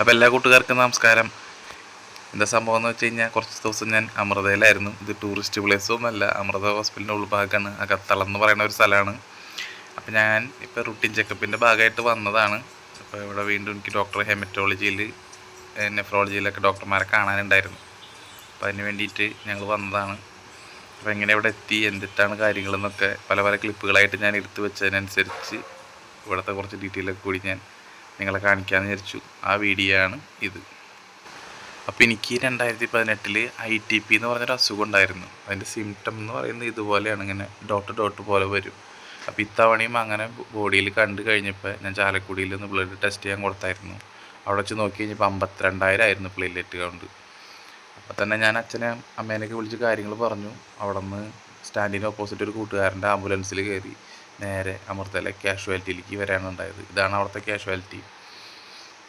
അപ്പോൾ എല്ലാ കൂട്ടുകാർക്കും നമസ്കാരം. എന്താ സംഭവം എന്ന് വെച്ച് കഴിഞ്ഞാൽ കുറച്ച് ദിവസം ഞാൻ അമൃതയിലായിരുന്നു. ഇത് ടൂറിസ്റ്റ് പ്ലേസും അല്ല അമൃത ഹോസ്പിറ്റലിന്റെ ഉൾഭാഗമാണ് അകത്തളം എന്ന് പറയുന്ന ഒരു സ്ഥലമാണ്. അപ്പോൾ ഞാൻ ഇപ്പോൾ റുട്ടീൻ ചെക്കപ്പിന്റെ ഭാഗമായിട്ട് വന്നതാണ്. അപ്പോൾ ഇവിടെ വീണ്ടും എനിക്ക് ഡോക്ടർ ഹെമറ്റോളജിയിൽ നെഫ്രോളജിയിലൊക്കെ ഡോക്ടർമാരെ കാണാനുണ്ടായിരുന്നു. അപ്പോൾ അതിന് വേണ്ടിയിട്ട് ഞങ്ങൾ വന്നതാണ്. അപ്പോൾ എങ്ങനെ ഇവിടെ എത്തി എന്തിട്ടാണ് കാര്യങ്ങളെന്നൊക്കെ പല പല ക്ലിപ്പുകളായിട്ട് ഞാൻ എടുത്തു വെച്ചതിനനുസരിച്ച് ഇവിടുത്തെ കുറച്ച് ഡീറ്റെയിലൊക്കെ കൂടി ഞാൻ നിങ്ങളെ കാണിക്കാമെന്ന് വിചാരിച്ചു. ആ വീഡിയോ ആണ് ഇത്. അപ്പോൾ എനിക്ക് രണ്ടായിരത്തി പതിനെട്ടിൽ ഐ ടി പി എന്ന് പറഞ്ഞൊരു അസുഖം ഉണ്ടായിരുന്നു. അതിന്റെ സിംറ്റം എന്ന് പറയുന്നത് ഇതുപോലെയാണ്. ഇങ്ങനെ ഡോട്ട് ഡോട്ട് പോലെ വരും. അപ്പോൾ ഇത്തവണയും അങ്ങനെ ബോഡിയിൽ കണ്ടു കഴിഞ്ഞപ്പോൾ ഞാൻ ചാലക്കുടിയിൽ നിന്ന് ബ്ലഡ് ടെസ്റ്റ് ചെയ്യാൻ കൊടുത്തായിരുന്നു. അവിടെ വെച്ച് നോക്കി കഴിഞ്ഞപ്പോൾ അമ്പത്തിരണ്ടായിരം ആയിരുന്നു പ്ലേറ്റ്ലെറ്റ് കൗണ്ട് അപ്പോൾ തന്നെ ഞാൻ അച്ഛനെ അമ്മേനെയൊക്കെ വിളിച്ച് കാര്യങ്ങൾ പറഞ്ഞു. അവിടെ നിന്ന് സ്റ്റാൻഡിന് ഓപ്പോസിറ്റ് ഒരു കൂട്ടുകാരന്റെ ആംബുലൻസിൽ കയറി നേരെ അമൃതയിലെ കാഷ്വാലിറ്റിയിലേക്ക് വരാണ് ഉണ്ടായത്. ഇതാണ് അവിടുത്തെ കാഷ്വാലിറ്റി.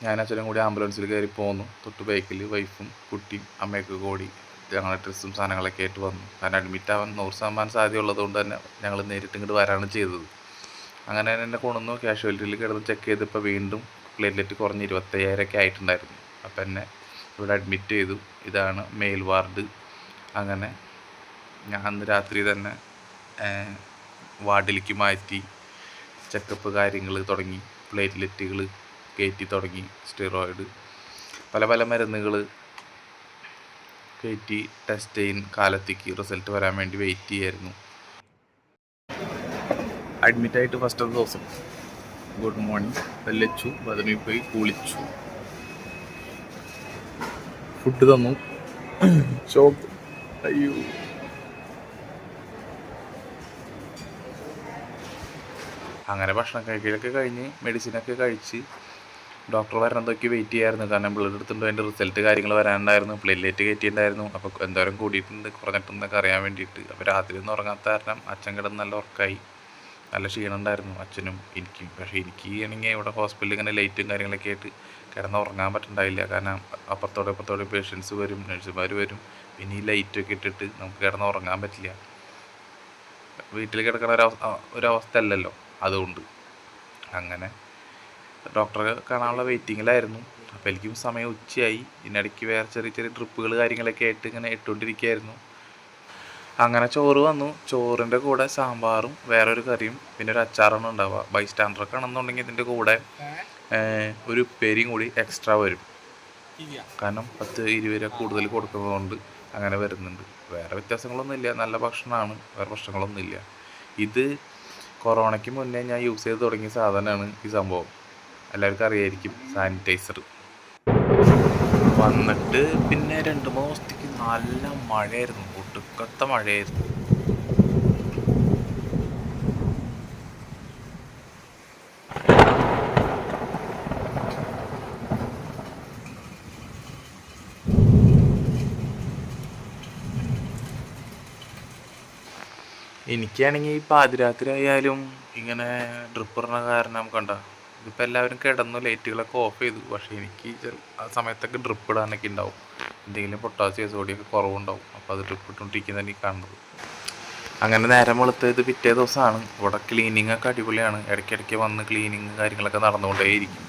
ഞാൻ അച്ഛനും കൂടി ആംബുലൻസിൽ കയറി പോന്നു. തൊട്ട് ബൈക്കിൽ വൈഫും കുട്ടിയും അമ്മയൊക്കെ കൂടി ഞങ്ങളുടെ ഡ്രസ്സും സാധനങ്ങളൊക്കെ ആയിട്ട് വന്നു. കാരണം അഡ്മിറ്റ് ആവാൻ നൂറ് ശതമാനം സാധ്യതയുള്ളത് കൊണ്ട് തന്നെ ഞങ്ങൾ നേരിട്ട് ഇങ്ങോട്ട് വരാണ് ചെയ്തത്. അങ്ങനെ എന്നെ കൊണ്ടുവന്നു കാഷ്വാലിറ്റിയിൽ കിടന്ന് ചെക്ക് ചെയ്തപ്പോൾ വീണ്ടും പ്ലേറ്റ്ലെറ്റ് കുറഞ്ഞ് ഇരുപത്തയ്യായിരമൊക്കെ ആയിട്ടുണ്ടായിരുന്നു. അപ്പം എന്നെ ഇവിടെ അഡ്മിറ്റ് ചെയ്തു. ഇതാണ് മെയിൽ വാർഡ് അങ്ങനെ ഞാൻ അന്ന് രാത്രി തന്നെ വാർഡിലേക്ക് മാറ്റി ചെക്കപ്പ് കാര്യങ്ങൾ തുടങ്ങി പ്ലേറ്റ്ലെറ്റുകൾ കയറ്റി തുടങ്ങി സ്റ്റിറോയിഡ് പല പല മരുന്നുകൾ കയറ്റി ടെസ്റ്റ് ചെയ്യുന്ന കാലത്തേക്ക് റിസൾട്ട് വരാൻ വേണ്ടി വെയിറ്റ് ചെയ്യായിരുന്നു. അഡ്മിറ്റായിട്ട് ഫസ്റ്റ് ദിവസം. ഗുഡ് മോർണിംഗ് വെല്ലച്ചു ബദമി പോയി കുളിച്ചു. ഫുഡ് തന്നു. ചോക്ക് അയ്യോ. അങ്ങനെ ഭക്ഷണം കഴിക്കലൊക്കെ കഴിഞ്ഞ് മെഡിസിനൊക്കെ കഴിച്ച് ഡോക്ടർ വരണതൊക്കെ വെയിറ്റ് ചെയ്യായിരുന്നു. കാരണം ബ്ലഡ് എടുത്തിട്ട് അതിന്റെ റിസൾട്ട് കാര്യങ്ങൾ വരാനുണ്ടായിരുന്നു. പ്ലേറ്റ് കയറ്റിയിട്ടുണ്ടായിരുന്നു അപ്പോൾ എന്തോരം കൂടിയിട്ടുണ്ട്. കുറഞ്ഞിട്ടുണ്ടെന്നൊക്കെ അറിയാൻ വേണ്ടിയിട്ട്. അപ്പോൾ രാത്രി ഒന്നും ഉറങ്ങാത്ത കാരണം അച്ഛൻ കിടന്ന് നല്ല ഉറക്കായി. നല്ല ക്ഷീണം ഉണ്ടായിരുന്നു അച്ഛനും എനിക്കും. പക്ഷേ എനിക്ക് ആണെങ്കിൽ ഇവിടെ ഹോസ്പിറ്റലിൽ ഇങ്ങനെ ലൈറ്റും കാര്യങ്ങളൊക്കെ ആയിട്ട് കിടന്ന് ഉറങ്ങാൻ പറ്റുന്നുണ്ടായില്ല കാരണം അപ്പുറത്തോടെ ഇപ്പുറത്തോടെ പേഷ്യൻസ് വരും നഴ്സുമാർ വരും. പിന്നെ ഈ ലൈറ്റൊക്കെ ഇട്ടിട്ട് നമുക്ക് കിടന്ന് ഉറങ്ങാൻ പറ്റില്ല. വീട്ടിൽ കിടക്കുന്ന ഒരു ഒരവസ്ഥ അല്ലല്ലോ അതുകൊണ്ട്. അങ്ങനെ ഡോക്ടറെ കാണാനുള്ള വെയിറ്റിങ്ങിലായിരുന്നു അപ്പോൾ എനിക്കും സമയം ഉച്ചയായി. ഇതിനിടയ്ക്ക് വേറെ ചെറിയ ചെറിയ ട്രിപ്പുകൾ കാര്യങ്ങളൊക്കെ ആയിട്ട് ഇങ്ങനെ ഇട്ടുകൊണ്ടിരിക്കുകയായിരുന്നു അങ്ങനെ ചോറ് വന്നു. ചോറിന്റെ കൂടെ സാമ്പാറും വേറൊരു കറിയും പിന്നെ ഒരു അച്ചാറാണ് ഉണ്ടാവുക. ബൈ സ്റ്റാൻഡറൊക്കെ ആണെന്നുണ്ടെങ്കിൽ ഇതിന്റെ കൂടെ ഒരു ഉപ്പേരിയും കൂടി എക്സ്ട്രാ വരും. കാരണം പത്ത് ഇരുപത് രൂപ കൂടുതൽ കൊടുക്കുന്നതുകൊണ്ട് അങ്ങനെ വരുന്നുണ്ട്. വേറെ വ്യത്യാസങ്ങളൊന്നുമില്ല. നല്ല ഭക്ഷണമാണ്. വേറെ പ്രശ്നങ്ങളൊന്നുമില്ല. ഇത് കൊറോണയ്ക്ക് മുന്നേ ഞാൻ യൂസ് ചെയ്ത് തുടങ്ങിയ സാധനമാണ് ഈ സംഭവം. എല്ലാവർക്കും അറിയായിരിക്കും സാനിറ്റൈസർ വന്നിട്ട് പിന്നെ രണ്ട് മൂന്ന് ദിവസത്തേക്ക് നല്ല മഴയായിരുന്നു. ഒടുക്കത്തെ മഴയായിരുന്നു. എനിക്കാണെങ്കിൽ ഈ പാതിരാത്രി ആയാലും ഇങ്ങനെ ഡ്രിപ്പ് പറഞ്ഞ കാരണം കണ്ട? ഇതിപ്പോൾ എല്ലാവരും കിടന്നു ലൈറ്റുകളൊക്കെ ഓഫ് ചെയ്തു. പക്ഷേ എനിക്ക് ആ സമയത്തൊക്കെ ഡ്രിപ്പ് ഇടാനൊക്കെ ഉണ്ടാവും എന്തെങ്കിലും പൊട്ടാസ്യം സോഡിയൊക്കെ കുറവുണ്ടാവും. അപ്പോൾ അത് ഡ്രിപ്പ് ഇട്ടുകൊണ്ടിരിക്കുന്നതാണ് ഈ കാണുന്നത്. അങ്ങനെ നേരം വെളുത്തത് പിറ്റേ ദിവസമാണ് ഇവിടെ ക്ലീനിങ് ഒക്കെ അടിപൊളിയാണ്. ഇടയ്ക്കിടയ്ക്ക് വന്ന് ക്ലീനിങ് കാര്യങ്ങളൊക്കെ നടന്നുകൊണ്ടേയിരിക്കും.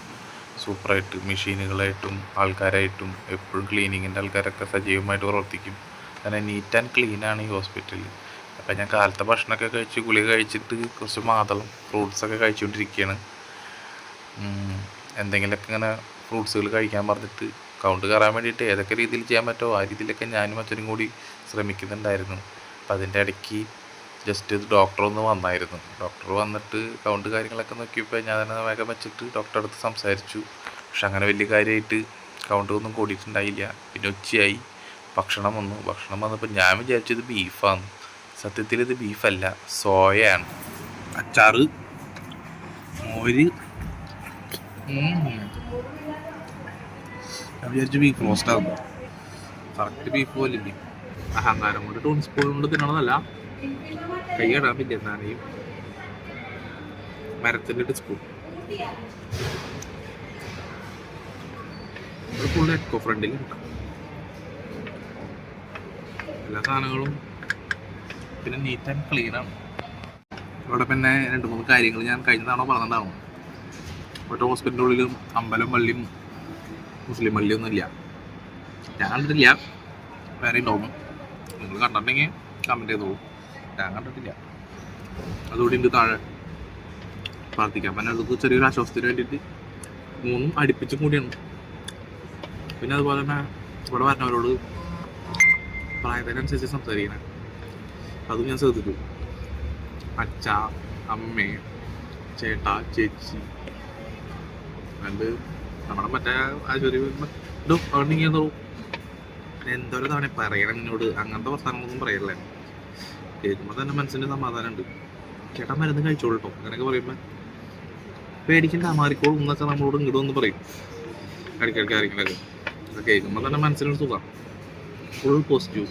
സൂപ്പറായിട്ട് മെഷീനുകളായിട്ടും ആൾക്കാരായിട്ടും എപ്പോഴും ക്ലീനിങ്ങിന്റെ ആൾക്കാരൊക്കെ സജീവമായിട്ട് പ്രവർത്തിക്കും. അങ്ങനെ നീറ്റ് ആൻഡ് ക്ലീനാണ് ഈ ഹോസ്പിറ്റലിൽ അപ്പം ഞാൻ കാലത്തെ ഭക്ഷണമൊക്കെ കഴിച്ച് ഗുളിക കഴിച്ചിട്ട് കുറച്ച് മാതളം ഫ്രൂട്ട്സൊക്കെ കഴിച്ചുകൊണ്ടിരിക്കുകയാണ് എന്തെങ്കിലുമൊക്കെ ഇങ്ങനെ ഫ്രൂട്ട്സുകൾ കഴിക്കാൻ പറഞ്ഞിട്ട് കൗണ്ട് കയറാൻ വേണ്ടിയിട്ട് ഏതൊക്കെ രീതിയിൽ ചെയ്യാൻ പറ്റുമോ ആ രീതിയിലൊക്കെ ഞാനും അച്ഛനും കൂടി ശ്രമിക്കുന്നുണ്ടായിരുന്നു. അപ്പം അതിന്റെ ഇടയ്ക്ക് ജസ്റ്റ് ഡോക്ടർ ഒന്ന് വന്നായിരുന്നു. ഡോക്ടർ വന്നിട്ട് കൗണ്ട് കാര്യങ്ങളൊക്കെ നോക്കിയപ്പോൾ ഞാൻ തന്നെ വേഗം വെച്ചിട്ട് ഡോക്ടറെ അടുത്ത് സംസാരിച്ചു. പക്ഷെ അങ്ങനെ വലിയ കാര്യമായിട്ട് കൗണ്ട് ഒന്നും കൂടിയിട്ടുണ്ടായില്ല. പിന്നെ ഉച്ചയായി. ഭക്ഷണം വന്നു. ഭക്ഷണം വന്നപ്പോൾ ഞാൻ വിചാരിച്ചത് ബീഫാണ് സത്യത്തിൽ ഇത് ബീഫല്ല സോയയാണ്. അച്ചാറ് മോര്. ഞാൻ വിചാരിച്ചു ബീഫ് റോസ്റ്റാണ് കറക്റ്റ് ബീഫ് പോലെ അഹങ്കാരം കൊണ്ട് ടൂൺ സ്പൂൺ കൊണ്ട് തിന്നണമെന്നല്ല കൈ ഇടാൻ പറ്റില്ല എന്നാണെയും മരത്തിന്റെ സ്പൂൺ ഫുൾ എക്കോ ഫ്രണ്ടിൽ എല്ലാ സാധനങ്ങളും പിന്നെ നീറ്റ് ആൻഡ് ക്ലീൻ ആണ്. ഇവിടെ പിന്നെ രണ്ട് മൂന്ന് കാര്യങ്ങൾ ഞാൻ കഴിഞ്ഞതാണോ പറഞ്ഞിട്ടുണ്ടാവും ഇവിടെ ഹോസ്പിറ്റലിന്റെ ഉള്ളിലും അമ്പലം പള്ളിയും മുസ്ലിം പള്ളിയൊന്നും ഇല്ല. ഞാൻ കണ്ടിട്ടില്ല. വേറെ ഉണ്ടാവും നിങ്ങൾ കണ്ടിട്ടുണ്ടെങ്കിൽ കമന്റ് ചെയ്തോളൂ. ഞാൻ കണ്ടിട്ടില്ല. അതുകൂടി ഉണ്ട് താഴെ. പ്രാർത്ഥിക്കാം. പിന്നെ അടുത്ത് ചെറിയൊരു ആശ്വാസത്തിന് വേണ്ടിയിട്ട് മൂന്നും അടുപ്പിച്ചും കൂടിയാണ് പിന്നെ അതുപോലെ തന്നെ ഇവിടെ വരുന്നവരോട് പ്രായത്തിനനുസരിച്ച് സംസാരിക്കണം. അതും ഞാൻ ശ്രദ്ധിച്ചു അച്ഛ അമ്മേ ചേട്ട ചേച്ചി. അണ്ട് നമ്മുടെ മറ്റേ ആശുപത്രി ഇതോ അവിടെ എന്തോ എന്തോരം തവണ പറയണം എന്നോട്. അങ്ങനത്തെ വർത്തമാനങ്ങളൊന്നും പറയല്ലേ? കേൾക്കുമ്പോൾ തന്നെ മനസ്സിന് സമാധാനമുണ്ട്. ചേട്ടാ മരുന്ന് കഴിച്ചോളൂ കേട്ടോ അങ്ങനെയൊക്കെ പറയുമ്പോൾ പേടിക്കണ്ട മാറിക്കോളും എന്നൊക്കെ നമ്മളോട് ഇങ്ങോട്ട് ഒന്ന് പറയും. ഇടയ്ക്കിടയ്ക്ക് ആരെങ്കിലൊക്കെ. കേൾക്കുമ്പോൾ തന്നെ മനസ്സിനൊരു സുഖം. Full positive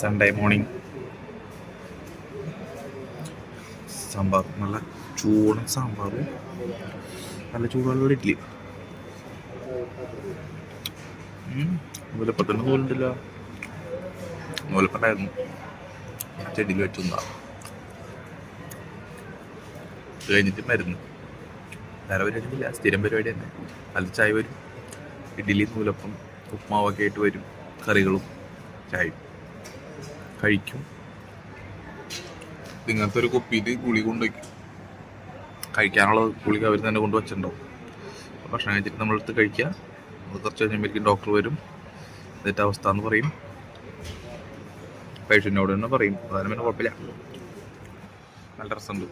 Sunday morning sambar നല്ല ചൂടൻ സാമ്പാറും. നല്ല ചൂടുള്ള ഇഡ്ഡലി നൂലപ്പത്തിന് നൂലുണ്ടല്ല നൂലപ്പണ്ടായിരുന്നു ചെടിയിൽ വെച്ചുണ്ടാ കഴിഞ്ഞിട്ട് മരുന്ന്. വേറെ പരിപാടിയില്ല സ്ഥിരം പരിപാടി തന്നെ. നല്ല ചായ വരും. ഇഡ്ഡലി നൂലപ്പം ഉപ്മാവൊക്കെ ആയിട്ട് വരും. കറികളും ചായയും. കഴിക്കും. ഇങ്ങനത്തെ ഒരു കുപ്പിയിൽ ഗുളി കൊണ്ട് കഴിക്കാനുള്ള ഗുളിക അവർ തന്നെ കൊണ്ട് വെച്ചിട്ടുണ്ടാവും ഭക്ഷണം കഴിച്ചിട്ട് നമ്മളെടുത്ത് കഴിക്കുക. അത് കുറച്ച് കഴിയുമ്പോഴേക്കും ഡോക്ടർ വരും. എന്നിട്ട് അവസ്ഥ എന്ന് പറയും. പേഷ്യന്റിനോട് തന്നെ പറയും. അതാണ് പിന്നെ കുഴപ്പമില്ല. നല്ല രസമുണ്ട്.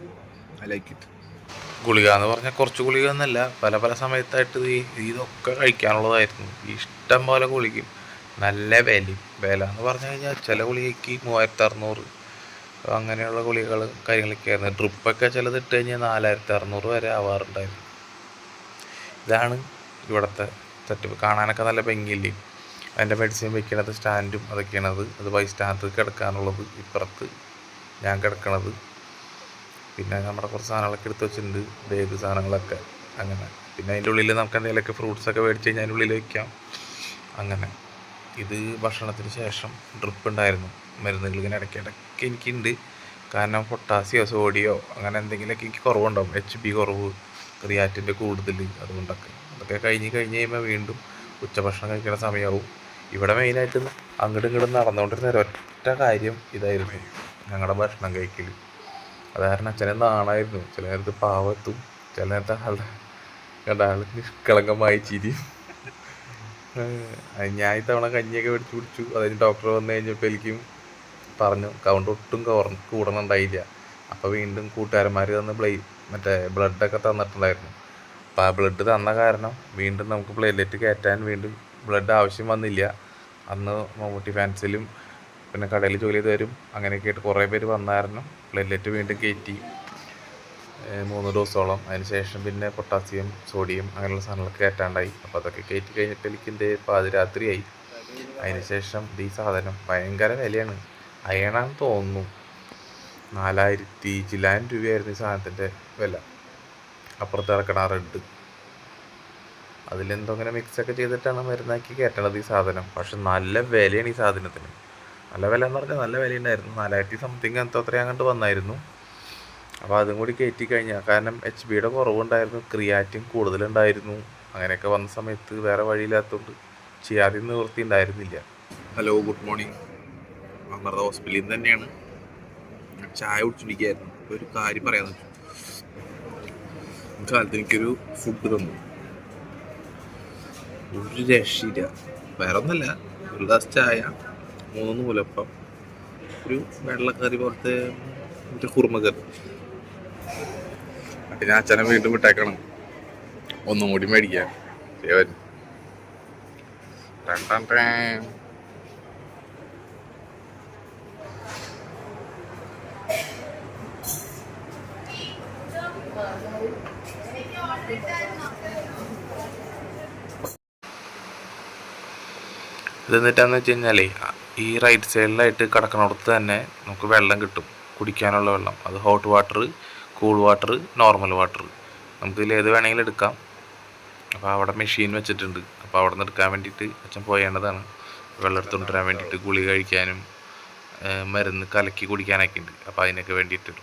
ഐ ലൈക്ക് ഇറ്റ് ഗുളിക എന്ന് പറഞ്ഞാൽ കുറച്ച് ഗുളിക എന്നല്ല പല പല സമയത്തായിട്ട് ഈ ഇതൊക്കെ കഴിക്കാനുള്ളതായിരുന്നു. ഇഷ്ടം പോലെ ഗുളികയും. നല്ല വിലയും വില എന്ന് പറഞ്ഞു കഴിഞ്ഞാൽ ചില ഗുളികയ്ക്ക് മൂവായിരത്തി അറുന്നൂറ് അങ്ങനെയുള്ള ഗുളികകൾ കാര്യങ്ങളൊക്കെ ആയിരുന്നു. ഡ്രിപ്പൊക്കെ ചിലത് ഇട്ട് കഴിഞ്ഞാൽ നാലായിരത്തി അറുന്നൂറ് വരെ ആവാറുണ്ടായിരുന്നു. ഇതാണ് ഇവിടുത്തെ സെറ്റപ്പ് കാണാനൊക്കെ നല്ല ഭംഗിയില്ലേ? അതിന്റെ മെഡിസിൻ വെക്കണത് സ്റ്റാൻഡും അതൊക്കെയാണത് അത്. ബൈ സ്റ്റാൻഡ് കിടക്കാനുള്ളത് ഇപ്പുറത്ത് ഞാൻ കിടക്കണത്. പിന്നെ നമ്മുടെ കുറച്ച് സാധനങ്ങളൊക്കെ എടുത്ത് വെച്ചിട്ടുണ്ട്. ഏത് സാധനങ്ങളൊക്കെ. അങ്ങനെ. പിന്നെ അതിന്റെ ഉള്ളിൽ നമുക്ക് എന്തെങ്കിലുമൊക്കെ ഫ്രൂട്ട്സൊക്കെ മേടിച്ച് കഴിഞ്ഞാൽ അതിന്റെ ഉള്ളിൽ വെക്കാം. അങ്ങനെ. ഇത് ഭക്ഷണത്തിന് ശേഷം ഡ്രിപ്പ് ഉണ്ടായിരുന്നു. മരുന്നുകൾ ഇങ്ങനെ ഇടയ്ക്ക് ഇടയ്ക്ക് എനിക്കുണ്ട്. കാരണം പൊട്ടാസ്യോ സോഡിയോ അങ്ങനെ എന്തെങ്കിലുമൊക്കെ എനിക്ക് കുറവുണ്ടാവും. എച്ച് ബി കുറവ് ക്രിയാറ്റിന്റെ കൂടുതൽ അതുകൊണ്ടൊക്കെ. അതൊക്കെ കഴിഞ്ഞ് കഴിഞ്ഞ് കഴിയുമ്പോൾ വീണ്ടും ഉച്ചഭക്ഷണം കഴിക്കുന്ന സമയമാവും ഇവിടെ മെയിനായിട്ട് അങ്ങോട്ടും ഇങ്ങോട്ടും നടന്നുകൊണ്ടിരുന്ന ഒരൊറ്റ കാര്യം ഇതായിരുന്നു. ഞങ്ങളുടെ ഭക്ഷണം കഴിക്കൽ അത് കാരണം അച്ഛനെ നാണായിരുന്നു. ചില നേരത്ത് പാവത്തും ചില നേരത്തെ ആളുടെ കണ്ട ആൾ നിഷ്കളങ്കമായി ചിരിയും. ഞാൻ ഇത്തവണ കഞ്ഞിയൊക്കെ മേടിച്ച് കുടിച്ചു. അതിന് ഡോക്ടർ വന്നു കഴിഞ്ഞപ്പോൾ എനിക്കും പറഞ്ഞു കൗണ്ട് ഒട്ടും കൂടണുണ്ടായില്ല അപ്പോൾ വീണ്ടും കൂട്ടുകാരന്മാർ തന്ന് ബ്ലൈ മറ്റേ ബ്ലഡൊക്കെ തന്നിട്ടുണ്ടായിരുന്നു. അപ്പോൾ ആ ബ്ലഡ് തന്ന കാരണം വീണ്ടും നമുക്ക് പ്ലേറ്റ്ലെറ്റ് കയറ്റാൻ വീണ്ടും ബ്ലഡ് ആവശ്യം വന്നില്ല. അന്ന് മമ്മൂട്ടി ഫാൻസിലും പിന്നെ കടയിൽ ജോലി ചെയ്തവരും അങ്ങനെയൊക്കെ ആയിട്ട് കുറേ പേര് വന്നായിരുന്നു. പ്ലേറ്റ്ലെറ്റ് വീണ്ടും കയറ്റി. മൂന്ന് ഡോസോളം അതിനുശേഷം പിന്നെ പൊട്ടാസ്യം സോഡിയം അങ്ങനെയുള്ള സാധനങ്ങളൊക്കെ കയറ്റാണ്ടായി. അപ്പോൾ അതൊക്കെ കയറ്റി കഴിഞ്ഞിട്ട് എനിക്ക് എന്റെ പാതിരാത്രിയായി അതിനുശേഷം ഈ സാധനം ഭയങ്കര വിലയാണ്. അയണാന്ന് തോന്നുന്നു. നാലായിരത്തി ചില്ലായിരം രൂപയായിരുന്നു ഈ സാധനത്തിന്റെ വില. അപ്പുറത്ത് ഇറക്കണ റെഡ്. അതിലെന്തോ അങ്ങനെ മിക്സൊക്കെ ചെയ്തിട്ടാണ് മരുന്നാക്കി കയറ്റണത് ഈ സാധനം. പക്ഷെ നല്ല വിലയാണ് ഈ സാധനത്തിന്. നല്ല വില എന്ന് പറഞ്ഞാൽ നല്ല വിലയുണ്ടായിരുന്നു. നാലായിരത്തി സംതിങ് എന്തോ അത്രയും അങ്ങോട്ട് വന്നായിരുന്നു. അപ്പോൾ അതും കൂടി കയറ്റി കഴിഞ്ഞാൽ കാരണം എച്ച് ബിയുടെ കുറവുണ്ടായിരുന്നു ക്രിയാറ്റിൻ കൂടുതലുണ്ടായിരുന്നു. അങ്ങനെയൊക്കെ വന്ന സമയത്ത് വേറെ വഴിയില്ലാത്തതുകൊണ്ട് ചെയ്യാതെ നിവൃത്തി ഉണ്ടായിരുന്നില്ല ഹലോ ഗുഡ് മോർണിംഗ് അമൃത ഹോസ്പിറ്റലിൽ നിന്ന് തന്നെയാണ്. ചായ കുടിച്ചിരിക്കുകയായിരുന്നു. ഒരു കാര്യം പറയാന്ന് വെച്ചു കാലത്ത് എനിക്കൊരു ഫുഡ് തന്നു. ഒരു രക്ഷയില്ല. വേറെ ഒന്നല്ല ഒരു ഗ്ലാസ് ചായ മൂന്ന് നൂലപ്പം ഒരു വെള്ളക്കറി പോലത്തെ മറ്റേ കുറുമക്കറി ഞാൻ അച്ഛനെ വീണ്ടും വിട്ടേക്കണം. ഒന്നും കൂടി മേടിക്കാൻ ദേവൻ ടൻ ടൻ ടൻ. ഇത് എന്നിട്ടാന്ന് വെച്ച് കഴിഞ്ഞാലേ ഈ റൈറ്റ് സൈഡിലായിട്ട് കിടക്കണടത്ത് തന്നെ നമുക്ക് വെള്ളം കിട്ടും. കുടിക്കാനുള്ള വെള്ളം. അത് hot water cool water normal water. നമുക്ക് ഇതിൽ ഏത് വേണമെങ്കിലും എടുക്കാം. അപ്പോൾ അവിടെ മെഷീൻ വെച്ചിട്ടുണ്ട്. അപ്പോൾ അവിടെ നിന്ന് എടുക്കാൻ വേണ്ടിയിട്ട് അച്ഛൻ പോയേണ്ടതാണ്. വെള്ളം എടുത്തുകൊണ്ട് വരാൻ വേണ്ടിയിട്ട് ഗുളി കഴിക്കാനും മരുന്ന് കലക്കി കുടിക്കാനൊക്കെ ഉണ്ട്. അപ്പോൾ അതിനൊക്കെ വേണ്ടിയിട്ട്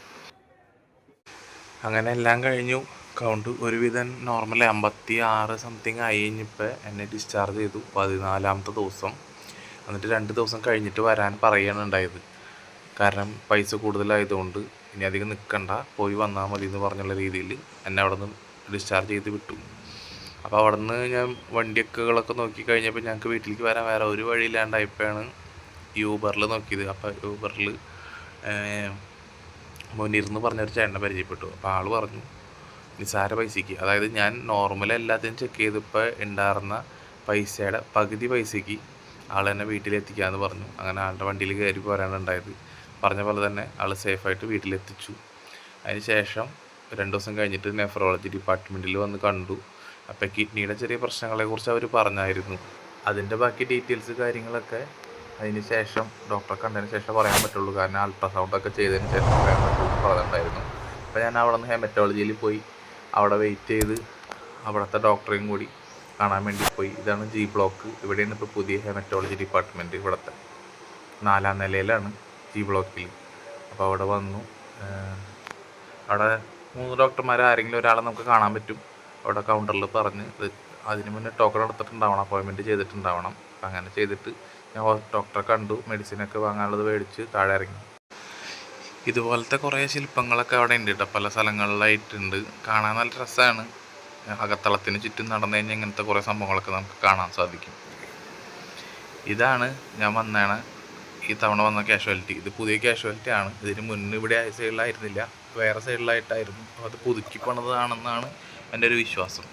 അങ്ങനെ എല്ലാം കഴിഞ്ഞു. കൗണ്ട് ഒരുവിധം നോർമൽ അമ്പത്തി ആറ് സംതിങ് ആയി കഴിഞ്ഞപ്പോൾ എന്നെ ഡിസ്ചാർജ് ചെയ്തു പതിനാലാമത്തെ ദിവസം. എന്നിട്ട് രണ്ട് ദിവസം കഴിഞ്ഞിട്ട് വരാൻ പറയുകയാണ് ഉണ്ടായത്. കാരണം പൈസ കൂടുതലായതുകൊണ്ട് ഇനി അധികം നിൽക്കണ്ട പോയി വന്നാൽ മതി എന്ന് പറഞ്ഞുള്ള രീതിയിൽ എന്നെ അവിടെ നിന്ന് ഡിസ്ചാർജ് ചെയ്ത് വിട്ടു. അപ്പോൾ അവിടെ നിന്ന് ഞാൻ വണ്ടിയൊക്കെകളൊക്കെ നോക്കി കഴിഞ്ഞപ്പോൾ ഞങ്ങൾക്ക് വീട്ടിലേക്ക് വരാൻ വേറെ ഒരു വഴിയില്ലാണ്ടായപ്പോഴാണ് യൂബറിൽ നോക്കിയത്. അപ്പോൾ യൂബറിൽ മുന്നിരുന്ന് പറഞ്ഞൊരു ചേട്ടനെ പരിചയപ്പെട്ടു. അപ്പോൾ ആൾ പറഞ്ഞു നിസാര പൈസയ്ക്ക് അതായത് ഞാൻ നോർമൽ എല്ലാത്തിനും ചെക്ക് ചെയ്തപ്പോൾ ഉണ്ടായിരുന്ന പൈസയുടെ പകുതി പൈസയ്ക്ക് ആൾ തന്നെ വീട്ടിലെത്തിക്കാമെന്ന് പറഞ്ഞു. അങ്ങനെ ആളുടെ വണ്ടിയിൽ കയറി പോരാണ് ഉണ്ടായത് പറഞ്ഞ പോലെ തന്നെ ആൾ സേഫായിട്ട് വീട്ടിലെത്തിച്ചു. അതിന് ശേഷം രണ്ട് ദിവസം കഴിഞ്ഞിട്ട് നെഫ്രോളജി ഡിപ്പാർട്ട്മെന്റിൽ വന്ന് കണ്ടു. അപ്പോൾ കിഡ്നിയുടെ ചെറിയ പ്രശ്നങ്ങളെക്കുറിച്ച് അവർ പറഞ്ഞായിരുന്നു. അതിന്റെ ബാക്കി ഡീറ്റെയിൽസ് കാര്യങ്ങളൊക്കെ അതിന് ശേഷം ഡോക്ടറെ കണ്ടതിന് ശേഷം പറയാൻ പറ്റുള്ളൂ. കാരണം അൾട്രാസൗണ്ട് ഒക്കെ ചെയ്തതിന് ശേഷം പറയാൻ പറ്റുള്ളൂ പറഞ്ഞിട്ടുണ്ടായിരുന്നു. അപ്പോൾ ഞാൻ അവിടെ നിന്ന് ഹെമറ്റോളജിയിൽ പോയി. അവിടെ വെയിറ്റ് ചെയ്ത് അവിടുത്തെ ഡോക്ടറെയും കൂടി കാണാൻ വേണ്ടി പോയി. ഇതാണ് ജി ബ്ലോക്ക് ഇവിടെയാണ് ഇപ്പോൾ പുതിയ ഹെമറ്റോളജി ഡിപ്പാർട്ട്മെന്റ് ഇവിടുത്തെ. നാലാം നിലയിലാണ്. ജി ബ്ലോക്കിൽ. അപ്പോൾ അവിടെ വന്നു. അവിടെ മൂന്ന് ഡോക്ടർമാർ ആരെങ്കിലും ഒരാളെ നമുക്ക് കാണാൻ പറ്റും. അവിടെ കൗണ്ടറിൽ പറഞ്ഞ് അതിന് മുന്നേ ടോക്കൺ എടുത്തിട്ടുണ്ടാവണം അപ്പോയിൻമെന്റ് ചെയ്തിട്ടുണ്ടാവണം. അപ്പം അങ്ങനെ ചെയ്തിട്ട് ഞാൻ ഡോക്ടറെ കണ്ടു. മെഡിസിനൊക്കെ വാങ്ങാനുള്ളത് മേടിച്ച് താഴെ ഇറങ്ങി. ഇതുപോലത്തെ കുറേ ശില്പങ്ങളൊക്കെ അവിടെ ഉണ്ട് കേട്ടോ. പല സ്ഥലങ്ങളിലായിട്ടുണ്ട്. കാണാൻ നല്ല രസമാണ്. അകത്തളത്തിന് ചുറ്റും നടന്നു കഴിഞ്ഞാൽ ഇങ്ങനത്തെ കുറേ സംഭവങ്ങളൊക്കെ നമുക്ക് കാണാൻ സാധിക്കും. ഇതാണ് ഞാൻ വന്നതാണ് ഈ തവണ വന്ന കാഷ്വാലിറ്റി ഇത് പുതിയ കാഷ്വാലിറ്റി ആണ്. ഇതിന് മുന്നേ ഇവിടെ സൈഡിലായിരുന്നില്ല വേറെ സൈഡിലായിട്ടായിരുന്നു അപ്പോൾ അത് പുതുക്കി പണിതാണെന്നാണ് എന്റെ ഒരു വിശ്വാസം.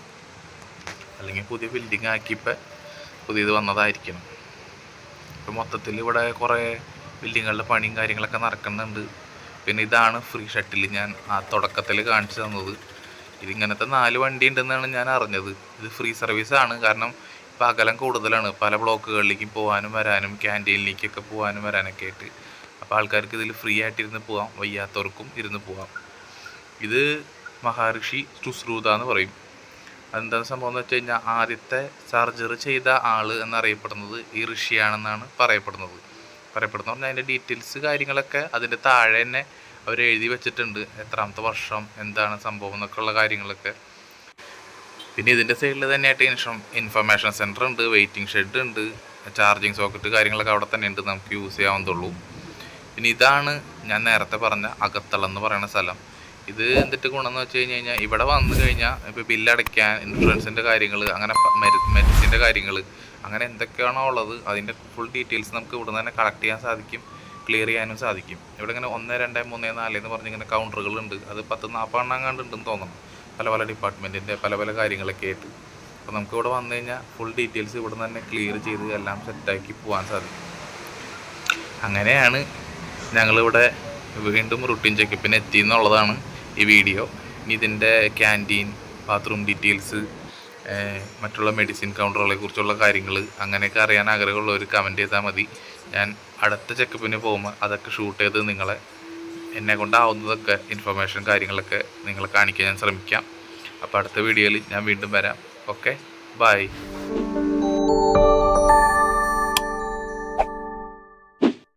അല്ലെങ്കിൽ പുതിയ ബിൽഡിംഗ് ആക്കിയപ്പോൾ പുതിയത് വന്നതായിരിക്കണം. ഇപ്പം മൊത്തത്തിൽ ഇവിടെ കുറേ ബിൽഡിങ്ങുകളുടെ പണിയും കാര്യങ്ങളൊക്കെ നടക്കുന്നുണ്ട്. പിന്നെ ഇതാണ് ഫ്രീ ഷട്ടിൽ ഞാൻ ആ തുടക്കത്തിൽ കാണിച്ചു തന്നത്. ഇതിങ്ങനത്തെ നാല് വണ്ടി ഉണ്ടെന്നാണ് ഞാൻ അറിഞ്ഞത്. ഇത് ഫ്രീ സർവീസാണ് കാരണം ഇപ്പം അകലം കൂടുതലാണ്. പല ബ്ലോക്കുകളിലേക്കും പോകാനും വരാനും ക്യാന്റീനിലേക്കൊക്കെ പോകാനും വരാനൊക്കെ ആയിട്ട്. അപ്പോൾ ആൾക്കാർക്ക് ഇതിൽ ഫ്രീ ആയിട്ട് ഇരുന്ന് പോകാം വയ്യാത്തവർക്കും ഇരുന്ന് പോകാം ഇത് മഹാഋഷി ശുശ്രൂത എന്ന് പറയും. അതെന്താണ് സംഭവം എന്ന് വെച്ച് കഴിഞ്ഞാൽ ആദ്യത്തെ സർജറി ചെയ്ത ആൾ എന്നറിയപ്പെടുന്നത് ഈ ഋഷിയാണെന്നാണ് പറയപ്പെടുന്നത്. പറയപ്പെടുന്നത് പറഞ്ഞാൽ അതിന്റെ ഡീറ്റെയിൽസ് കാര്യങ്ങളൊക്കെ അതിന്റെ താഴെ തന്നെ അവർ എഴുതി വെച്ചിട്ടുണ്ട്. എത്രാമത്തെ വർഷം എന്താണ് സംഭവം എന്നൊക്കെയുള്ള കാര്യങ്ങളൊക്കെ. പിന്നെ ഇതിന്റെ സൈഡിൽ തന്നെയായിട്ട് ഇൻഷം ഇൻഫർമേഷൻ സെന്റർ ഉണ്ട് വെയിറ്റിംഗ് ഷെഡ് ഉണ്ട് ചാർജിങ് സോക്കറ്റ് കാര്യങ്ങളൊക്കെ അവിടെ തന്നെ ഉണ്ട് നമുക്ക് യൂസ് ചെയ്യാവുന്നതുള്ളൂ. പിന്നെ ഇതാണ് ഞാൻ നേരത്തെ പറഞ്ഞ അകത്തളം എന്ന് പറയുന്ന സ്ഥലം. ഇത് എന്തിട്ട് ഗുണമെന്ന് വെച്ച് കഴിഞ്ഞ് കഴിഞ്ഞാൽ ഇവിടെ വന്നു കഴിഞ്ഞാൽ ഇപ്പോൾ ബില്ലടയ്ക്കാൻ ഇൻഷുറൻസിന്റെ കാര്യങ്ങൾ അങ്ങനെ മെഡിസിന്റെ കാര്യങ്ങൾ അങ്ങനെ എന്തൊക്കെയാണോ ഉള്ളത് അതിന്റെ ഫുൾ ഡീറ്റെയിൽസ് നമുക്ക് ഇവിടെ തന്നെ കളക്ട് ചെയ്യാൻ സാധിക്കും ക്ലിയർ ചെയ്യാനും സാധിക്കും. ഇവിടെ ഇങ്ങനെ ഒന്ന് രണ്ട് മൂന്ന് നാല് എന്ന് പറഞ്ഞിങ്ങനെ കൗണ്ടറുകളുണ്ട് അത് പത്ത് നാൽപ്പതെണ്ണം കണ്ട് കണ്ടുണ്ടെന്ന് തോന്നുന്നു. പല പല ഡിപ്പാർട്ട്മെന്റിന്റെ പല പല കാര്യങ്ങളൊക്കെ ആയിട്ട് അപ്പോൾ നമുക്ക് ഇവിടെ വന്നു കഴിഞ്ഞാൽ ഫുൾ ഡീറ്റെയിൽസ് ഇവിടെ തന്നെ ക്ലിയർ ചെയ്ത് എല്ലാം സെറ്റാക്കി പോകാൻ സാധിക്കും. അങ്ങനെയാണ് ഞങ്ങളിവിടെ വീണ്ടും റുട്ടീൻ ചെക്കപ്പിന് എത്തി എന്നുള്ളതാണ് ഈ വീഡിയോ ഇനി ഇതിന്റെ ക്യാന്റീൻ ബാത്റൂം ഡീറ്റെയിൽസ് മറ്റുള്ള മെഡിസിൻ കൗണ്ടറുകളെ കുറിച്ചുള്ള കാര്യങ്ങൾ അങ്ങനെയൊക്കെ അറിയാൻ ആഗ്രഹമുള്ളവർ കമന്റ് ചെയ്താൽ മതി. ഞാൻ അടുത്ത ചെക്കപ്പിന് പോകുമ്പോൾ അതൊക്കെ ഷൂട്ട് ചെയ്ത് നിങ്ങളെ എന്നെ കൊണ്ടാവുന്നതൊക്കെ ഇൻഫർമേഷൻ കാര്യങ്ങളൊക്കെ നിങ്ങൾ കാണിക്കാൻ ഞാൻ ശ്രമിക്കാം. അപ്പോൾ അടുത്ത വീഡിയോയിൽ ഞാൻ വീണ്ടും വരാം. Okay bye